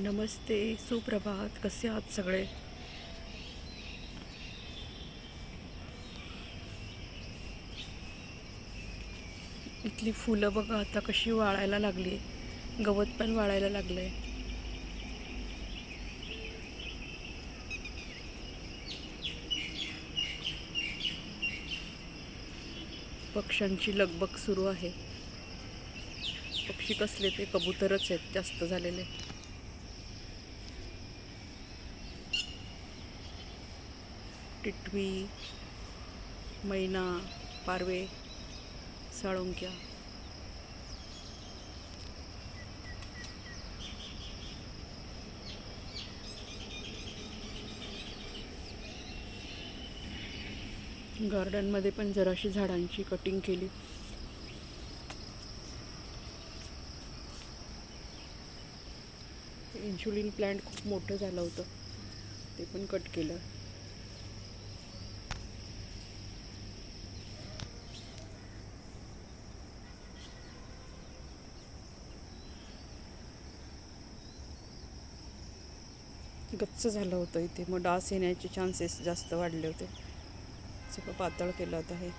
नमस्ते सुप्रभात. कसे आहात सगळे? इथली फुलं बघा आता कशी वाळायला लागली. गवत पण वाळायला लागलं आहे पक्ष्यांची लगबग सुरू आहे. पक्षी कसले ते कबूतरच आहेत जास्त झालेले. टिटवी मैना पारवे साळुंक्या. गार्डनमध्ये पण जराशी झाडांची कटिंग केली. इन्शुलिन प्लांट खूप मोठं झालं होतं. ते पण कट केलं. गच्च झालं होतं इथे. मग डास येण्याचे चान्सेस जास्त वाढले होते. सगळं पातळ केलं होतं हे.